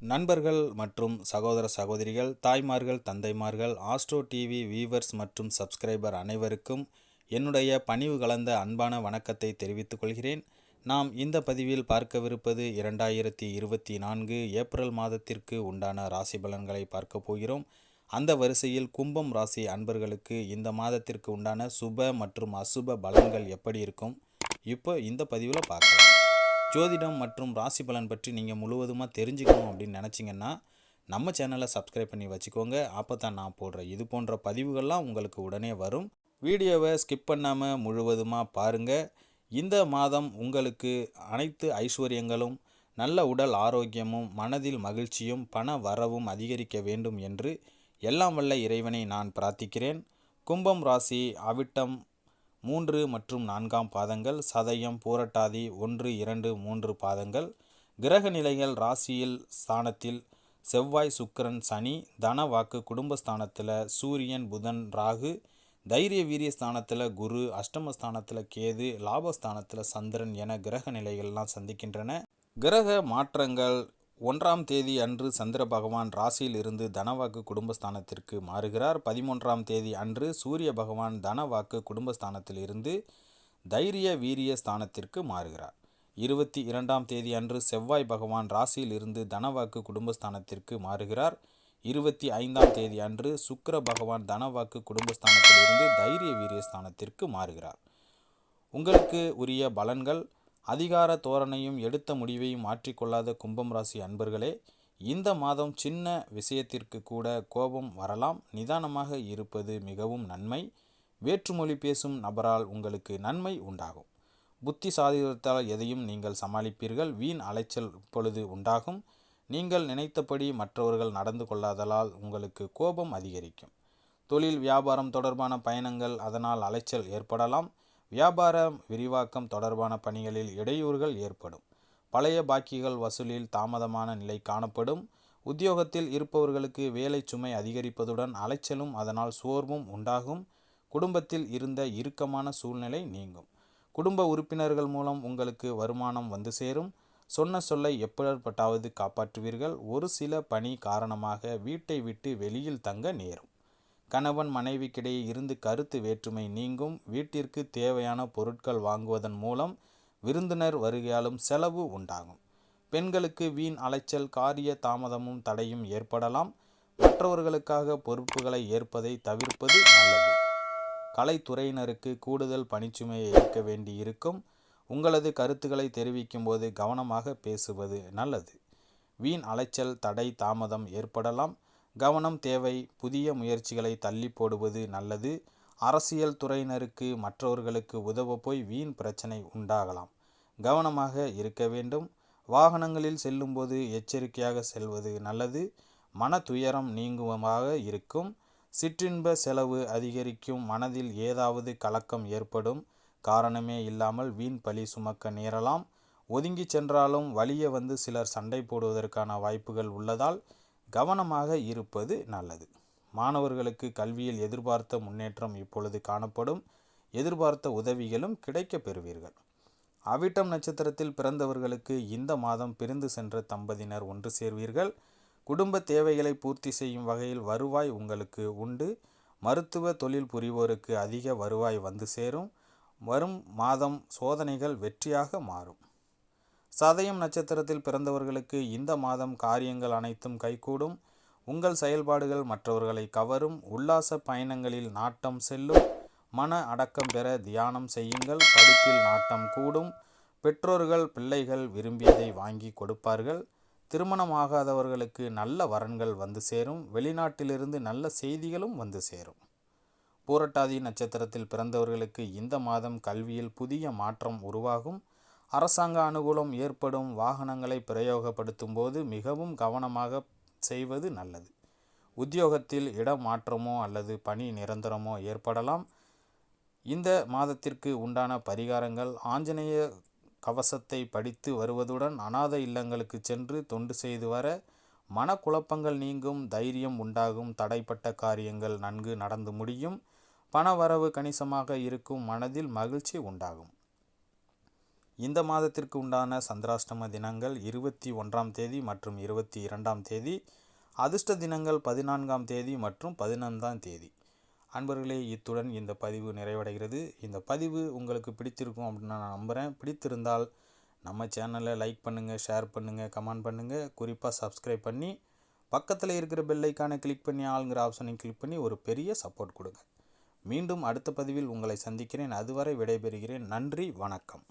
நண்பர்கள் மற்றும் சகோதர சகோதரிகள் தாய்மார்கள் தந்தைமார்கள் ஆஸ்ட்ரோ டிவி வீவர்ஸ் மற்றும் சப்ஸ்கிரைபர் அனைவருக்கும் என்னுடைய பணிவு கலந்த அன்பான வணக்கத்தை தெரிவித்துக் கொள்கிறேன். நாம் இந்த பதிவில் பார்க்கவிருப்பது இரண்டாயிரத்தி இருபத்தி நான்கு ஏப்ரல் மாதத்திற்கு உண்டான ராசி பலன்களை பார்க்க போகிறோம். அந்த வரிசையில் கும்பம் ராசி அன்பர்களுக்கு இந்த மாதத்திற்கு உண்டான சுப மற்றும் அசுப பலன்கள் எப்படி இருக்கும்? இப்போ இந்த பதிவில் பார்க்கலாம். ஜோதிடம் மற்றும் ராசி பலன் பற்றி நீங்கள் முழுவதுமாக தெரிஞ்சுக்கணும் அப்படின்னு நினச்சிங்கன்னா நம்ம சேனலை சப்ஸ்கிரைப் பண்ணி வச்சுக்கோங்க. அப்போ தான் நான் போடுற இது போன்ற பதிவுகள்லாம் உங்களுக்கு உடனே வரும். வீடியோவை ஸ்கிப் பண்ணாமல் முழுவதுமாக பாருங்கள் இந்த மாதம் உங்களுக்கு அனைத்து ஐஸ்வர்யங்களும் நல்ல உடல் ஆரோக்கியமும் மனதில் மகிழ்ச்சியும் பண வரவும் அதிகரிக்க வேண்டும் என்று எல்லாம் வல்ல இறைவனை நான் பிரார்த்திக்கிறேன். கும்பம் ராசி அவிட்டம் மூன்று மற்றும் நான்காம் பாதங்கள் சதயம் பூரட்டாதி ஒன்று இரண்டு மூன்று பாதங்கள். கிரக நிலைகள் ராசியில் ஸ்தானத்தில் செவ்வாய் சுக்கிரன் சனி தன வாக்கு குடும்பஸ்தானத்தில் சூரியன் புதன் ராகு தைரிய வீரிய ஸ்தானத்தில் குரு அஷ்டமஸ்தானத்தில் கேது லாபஸ்தானத்தில் சந்திரன் என கிரக நிலைகள்லாம் சந்திக்கின்றன. கிரக மாற்றங்கள் ஒன்றாம் தேதி அன்று சந்திர பகவான் ராசியில் இருந்து தனவாக்கு குடும்பஸ்தானத்திற்கு மாறுகிறார். பதிமூன்றாம் தேதி அன்று சூரிய பகவான் தனவாக்கு குடும்பஸ்தானத்திலிருந்து தைரிய வீரிய ஸ்தானத்திற்கு மாறுகிறார். இருபத்தி இரண்டாம் தேதி அன்று செவ்வாய் பகவான் ராசியில் இருந்து தனவாக்கு குடும்பஸ்தானத்திற்கு மாறுகிறார். இருபத்தி ஐந்தாம் தேதி அன்று சுக்கர பகவான் தனவாக்கு குடும்பஸ்தானத்திலிருந்து தைரிய வீரிய ஸ்தானத்திற்கு மாறுகிறார். உங்களுக்கு உரிய பலன்கள் அதிகார தோரணையும் எடுத்த முடிவையும் மாற்றிக்கொள்ளாத கும்பம் ராசி அன்பர்களே இந்த மாதம் சின்ன விஷயத்திற்கு கூட கோபம் வரலாம். நிதானமாக இருப்பது மிகவும் நன்மை. வேற்றுமொழி பேசும் நபரால் உங்களுக்கு நன்மை உண்டாகும். புத்தி சாதித்தால் எதையும் நீங்கள் சமாளிப்பீர்கள். வீண் அலைச்சல் இப்பொழுது உண்டாகும். நீங்கள் நினைத்தபடி மற்றவர்கள் நடந்து கொள்ளாதலால் உங்களுக்கு கோபம் அதிகரிக்கும். தொழில் வியாபாரம் தொடர்பான பயணங்கள் அதனால் அலைச்சல் ஏற்படலாம். வியாபார விரிவாக்கம் தொடர்பான பணிகளில் இடையூறுகள் ஏற்படும். பழைய பாக்கிகள் வசூலில் தாமதமான நிலை காணப்படும். உத்தியோகத்தில் இருப்பவர்களுக்கு வேலை சுமை அதிகரிப்பதுடன் அலைச்சலும் அதனால் சோர்வும் உண்டாகும். குடும்பத்தில் இருந்த இறுக்கமான சூழ்நிலை நீங்கும். குடும்ப உறுப்பினர்கள் மூலம் உங்களுக்கு வருமானம் வந்து சேரும். சொன்ன சொல்லை எப்படிப்பட்டாவது காப்பாற்றுவீர்கள். ஒரு சில பணி காரணமாக வீட்டை விட்டு வெளியில் தங்க நேரும். கணவன் மனைவிக்கிடையே இருந்து கருத்து வேற்றுமை நீங்கும். வீட்டிற்கு தேவையான பொருட்கள் வாங்குவதன் மூலம் விருந்தினர் வருகையாலும் செலவு உண்டாகும். பெண்களுக்கு வீண் அலைச்சல் காரிய தாமதமும் தடையும் ஏற்படலாம். மற்றவர்களுக்காக பொறுப்புகளை ஏற்பதை தவிர்ப்பது நல்லது. கலைத்துறையினருக்கு கூடுதல் பணிச்சுமையை ஏற்க வேண்டி இருக்கும் உங்களது கருத்துக்களை தெரிவிக்கும் போது கவனமாக பேசுவது நல்லது. வீண் அலைச்சல் தடை தாமதம் ஏற்படலாம். கவனம் தேவை புதிய முயற்சிகளை தள்ளி போடுவது நல்லது. அரசியல் துறையினருக்கு மற்றவர்களுக்கு உதவ போய் வீண் பிரச்சனை உண்டாகலாம். கவனமாக இருக்க வேண்டும். வாகனங்களில் செல்லும்போது எச்சரிக்கையாக செல்வது நல்லது. மன துயரம் நீங்குவமாக இருக்கும். சிற்றின்ப செலவு அதிகரிக்கும். மனதில் ஏதாவது கலக்கம் ஏற்படும். காரணமே இல்லாமல் வீண் பழி சுமக்க நேரலாம். ஒதுங்கி சென்றாலும் வழியே வந்து சிலர் சண்டை போடுவதற்கான வாய்ப்புகள் உள்ளதால் கவனமாக இருப்பது நல்லது. மாணவர்களுக்கு கல்வியில் எதிர்பார்த்த முன்னேற்றம் இப்பொழுது காணப்படும். எதிர்பார்த்த உதவிகளும் கிடைக்க பெறுவீர்கள். அவிட்டம் நட்சத்திரத்தில் பிறந்தவர்களுக்கு இந்த மாதம் பிரிந்து சென்ற தம்பதியினர் ஒன்று சேர்வீர்கள். குடும்ப தேவைகளை பூர்த்தி செய்யும் வகையில் வருவாய் உங்களுக்கு உண்டு. மருத்துவ தொழில் புரிவோருக்கு அதிக வருவாய் வந்து சேரும். வரும் மாதம் சோதனைகள் வெற்றியாக மாறும். சதயம் நட்சத்திரத்தில் பிறந்தவர்களுக்கு இந்த மாதம் காரியங்கள் அனைத்தும் கைகூடும். உங்கள் செயல்பாடுகள் மற்றவர்களை கவரும். உல்லாச பயணங்களில் நாட்டம் செல்லும். மன அடக்கம் பெற தியானம் செய்யுங்கள். படிப்பில் நாட்டம் கூடும். பெற்றோர்கள் பிள்ளைகள் விரும்பியதை வாங்கி கொடுப்பார்கள். திருமணமாகாதவர்களுக்கு நல்ல வரன்கள் வந்து சேரும். வெளிநாட்டிலிருந்து நல்ல செய்திகளும் வந்து சேரும். பூரட்டாதி நட்சத்திரத்தில் பிறந்தவர்களுக்கு இந்த மாதம் கல்வியில் புதிய மாற்றம் உருவாகும். அரசாங்க அனுகூலம் ஏற்படும் வாகனங்களை பிரயோகப்படுத்தும் போது மிகவும் கவனமாக செய்வது நல்லது. உத்தியோகத்தில் இடமாற்றமோ அல்லது பணி நிரந்தரமோ ஏற்படலாம். இந்த மாதத்திற்கு உண்டான பரிகாரங்கள் ஆஞ்சநேய கவசத்தை படித்து வருவதுடன் அநாத இல்லங்களுக்கு சென்று தொண்டு செய்து வர மனக்குழப்பங்கள் நீங்கும் தைரியம் உண்டாகும் தடைப்பட்ட காரியங்கள் நன்கு நடந்து முடியும். பணவரவு கணிசமாக இருக்கும் மனதில் மகிழ்ச்சி உண்டாகும். இந்த மாதத்திற்கு உண்டான சந்திராஷ்டம தினங்கள் இருபத்தி ஒன்றாம் தேதி மற்றும் இருபத்தி இரண்டாம் தேதி அதிர்ஷ்ட தினங்கள் பதினான்காம் தேதி மற்றும் பதினைந்தாம் தேதி. அன்பர்களே இத்துடன் இந்த பதிவு நிறைவடைகிறது. இந்த பதிவு உங்களுக்கு பிடித்திருக்கும் அப்படின்னு நான் நம்புகிறேன் பிடித்திருந்தால் நம்ம சேனலை லைக் பண்ணுங்கள் ஷேர் பண்ணுங்கள் கமெண்ட் பண்ணுங்கள் குறிப்பாக சப்ஸ்கிரைப் பண்ணி பக்கத்தில் இருக்கிற பெல் கிளிக் பண்ணி ஆளுங்கிற ஆப்ஷனை கிளிக் பண்ணி ஒரு பெரிய சப்போர்ட் கொடுங்க. மீண்டும் அடுத்த பதிவில் உங்களை சந்திக்கிறேன். அதுவரை விடைபெறுகிறேன். நன்றி வணக்கம்.